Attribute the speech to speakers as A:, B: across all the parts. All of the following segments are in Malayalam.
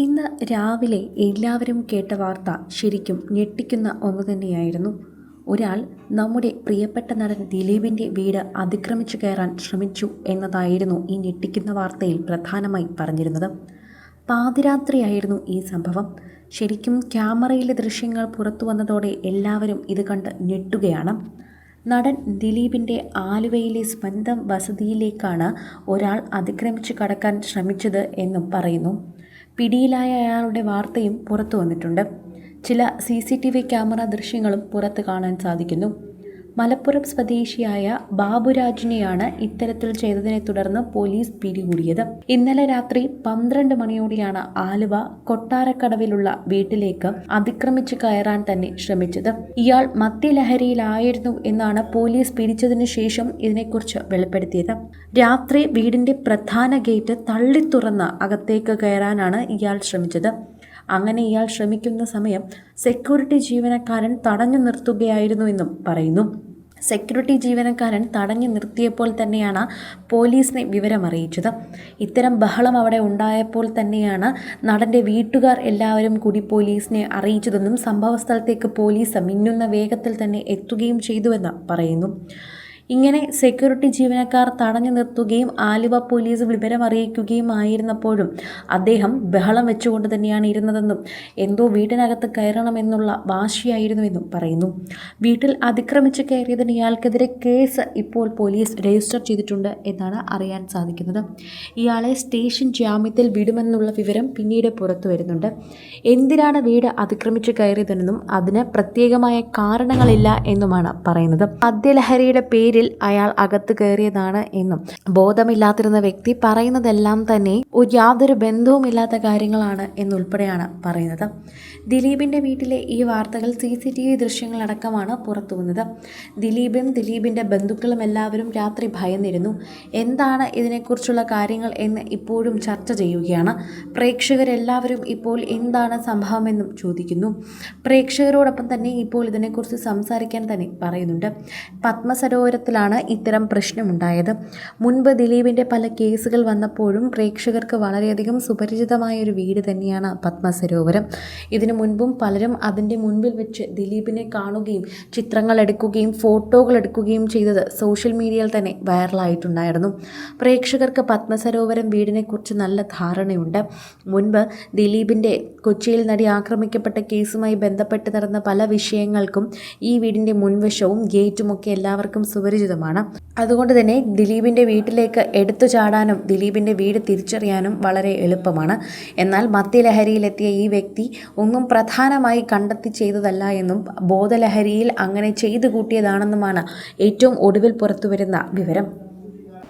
A: ഇന്ന് രാവിലെ എല്ലാവരും കേട്ട വാർത്ത ശരിക്കും ഞെട്ടിക്കുന്ന ഒന്ന് തന്നെയായിരുന്നു. ഒരാൾ നമ്മുടെ പ്രിയപ്പെട്ട നടൻ ദിലീപിന്റെ വീട് അതിക്രമിച്ചു കയറാൻ ശ്രമിച്ചു എന്നതായിരുന്നു ഈ ഞെട്ടിക്കുന്ന വാർത്തയിൽ പ്രധാനമായി പറഞ്ഞിരുന്നത്. പാതിരാത്രിയായിരുന്നു ഈ സംഭവം. ശരിക്കും ക്യാമറയിലെ ദൃശ്യങ്ങൾ പുറത്തു വന്നതോടെ എല്ലാവരും ഇത് കണ്ട് ഞെട്ടുകയാണ്. നടൻ ദിലീപിന്റെ ആലുവയിലെ സ്വന്തം വസതിയിലേക്കാണ് ഒരാൾ അതിക്രമിച്ച് കടക്കാൻ ശ്രമിച്ചത് എന്നും പറയുന്നു. പിടിയിലായ അയാളുടെ വാർത്തയും പുറത്തു വന്നിട്ടുണ്ട്. ചില C C T V camera ദൃശ്യങ്ങളും പുറത്ത് കാണാൻ സാധിക്കുന്നു. മലപ്പുറം സ്വദേശിയായ ബാബുരാജിനെയാണ് ഇത്തരത്തിൽ ചെയ്തതിനെ തുടർന്ന് പോലീസ് പിടികൂടിയത്. ഇന്നലെ രാത്രി പന്ത്രണ്ട് മണിയോടെയാണ് ആലുവ കൊട്ടാരക്കടവിലുള്ള വീട്ടിലേക്ക് അതിക്രമിച്ച് കയറാൻ തന്നെ ശ്രമിച്ചത്. ഇയാൾ മദ്യലഹരിയിലായിരുന്നു എന്നാണ് പോലീസ് പിടിച്ചതിനു ശേഷം ഇതിനെക്കുറിച്ച് വെളിപ്പെടുത്തിയത്. രാത്രി വീടിന്റെ പ്രധാന ഗേറ്റ് തള്ളി തുറന്ന് അകത്തേക്ക് കയറാനാണ് ഇയാൾ ശ്രമിച്ചത്. അങ്ങനെ ഇയാൾ ശ്രമിക്കുന്ന സമയം സെക്യൂരിറ്റി ജീവനക്കാരൻ തടഞ്ഞു നിർത്തുകയായിരുന്നുവെന്നും പറയുന്നു. സെക്യൂരിറ്റി ജീവനക്കാരൻ തടഞ്ഞു നിർത്തിയപ്പോൾ തന്നെയാണ് പോലീസിനെ വിവരമറിയിച്ചത്. ഇത്തരം ബഹളം അവിടെ ഉണ്ടായപ്പോൾ തന്നെയാണ് നടന്റെ വീട്ടുകാർ എല്ലാവരും കൂടി പോലീസിനെ അറിയിച്ചതെന്നും സംഭവസ്ഥലത്തേക്ക് പോലീസ് മിന്നുന്ന വേഗത്തിൽ തന്നെ എത്തുകയും ചെയ്തുവെന്ന് പറയുന്നു. ഇങ്ങനെ സെക്യൂരിറ്റി ജീവനക്കാർ തടഞ്ഞു നിർത്തുകയും ആലുവ പോലീസ് വിവരം അറിയിക്കുകയും ആയിരുന്നപ്പോഴും അദ്ദേഹം ബഹളം വെച്ചുകൊണ്ട് തന്നെയാണ് ഇരുന്നതെന്നും എന്തോ വീട്ടിനകത്ത് കയറണമെന്നുള്ള വാശിയായിരുന്നുവെന്നും പറയുന്നു. വീട്ടിൽ അതിക്രമിച്ച് കയറിയതിന് ഇയാൾക്കെതിരെ കേസ് ഇപ്പോൾ പോലീസ് രജിസ്റ്റർ ചെയ്തിട്ടുണ്ട് എന്നാണ് അറിയാൻ സാധിക്കുന്നത്. ഇയാളെ സ്റ്റേഷൻ ജാമ്യത്തിൽ വിടുമെന്നുള്ള വിവരം പിന്നീട് പുറത്തു വരുന്നുണ്ട്. എന്തിനാണ് വീട് അതിക്രമിച്ച് കയറിയതെന്നും അതിന് പ്രത്യേകമായ കാരണങ്ങളില്ല എന്നുമാണ് പറയുന്നത്. മദ്യലഹരിയുടെ പേരിൽ അയാൾ അകത്ത് കയറിയതാണ് എന്നും. ബോധമില്ലാതിരുന്ന വ്യക്തി പറയുന്നതെല്ലാം തന്നെ യാതൊരു ബന്ധവുമില്ലാത്ത കാര്യങ്ങളാണ് എന്നുൾപ്പെടെയാണ് പറയുന്നത്. ദിലീപിന്റെ വീട്ടിലെ ഈ വാർത്തകൾ സി സി ടി വി ദൃശ്യങ്ങളടക്കമാണ് പുറത്തു വന്നത് ദിലീപും ദിലീപിന്റെ ബന്ധുക്കളും എല്ലാവരും രാത്രി ഭയന്നിരുന്നു. എന്താണ് ഇതിനെക്കുറിച്ചുള്ള കാര്യങ്ങൾ എന്ന് ഇപ്പോഴും ചർച്ച ചെയ്യുകയാണ്. പ്രേക്ഷകരെല്ലാവരും ഇപ്പോൾ എന്താണ് സംഭവമെന്നും ചോദിക്കുന്നു. പ്രേക്ഷകരോടൊപ്പം തന്നെ ഇപ്പോൾ ഇതിനെക്കുറിച്ച് സംസാരിക്കാൻ തന്നെ പറയുന്നുണ്ട്. പത്മസരോവരത്തിലാണ് ഇത്തരം പ്രശ്നമുണ്ടായത്. മുൻപ് ദിലീപിന്റെ പല കേസുകൾ വന്നപ്പോഴും പ്രേക്ഷകർക്ക് വളരെയധികം സുപരിചിതമായ ഒരു വീട് തന്നെയാണ് പത്മസരോവരം. ഇതിനു മുൻപും പലരും അതിന്റെ മുൻപിൽ വെച്ച് ദിലീപിനെ കാണുകയും ചിത്രങ്ങൾ എടുക്കുകയും ഫോട്ടോകൾ എടുക്കുകയും ചെയ്തത് സോഷ്യൽ മീഡിയയിൽ തന്നെ വൈറലായിട്ടുണ്ടായിരുന്നു. പ്രേക്ഷകർക്ക് പത്മസരോവരം വീടിനെക്കുറിച്ച് നല്ല ധാരണയുണ്ട്. മുൻപ് ദിലീപിന്റെ കൊച്ചിയിൽ നടി ആക്രമിക്കപ്പെട്ട കേസുമായി ബന്ധപ്പെട്ട് നടന്ന പല വിഷയങ്ങൾക്കും ഈ വീടിന്റെ മുൻവശവും ഗേറ്റുമൊക്കെ എല്ലാവർക്കും സുപരിചിതമാണ് അതുകൊണ്ട് തന്നെ ദിലീപിന്റെ വീട്ടിലേക്ക് എടുത്തു ചാടാനും ദിലീപിന്റെ വീട് തിരിച്ചറിയാനും വളരെ എളുപ്പമാണ്. എന്നാൽ മദ്യലഹരിയിലെത്തിയ ഈ വ്യക്തി ഒന്നും പ്രധാനമായി കണ്ടെത്തി ചെയ്തതല്ല എന്നും ബോധലഹരിയിൽ അങ്ങനെ ചെയ്തു കൂട്ടിയതാണെന്നുമാണ് ഏറ്റവും ഒടുവിൽ പുറത്തുവരുന്ന വിവരം.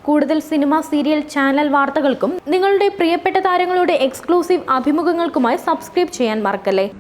B: കൂടുതൽ സിനിമ സീരിയൽ ചാനൽ വാർത്തകൾക്കും നിങ്ങളുടെ പ്രിയപ്പെട്ട താരങ്ങളുടെ എക്സ്ക്ലൂസീവ് അഭിമുഖങ്ങൾക്കുമായി സബ്സ്ക്രൈബ് ചെയ്യാൻ മറക്കല്ലേ?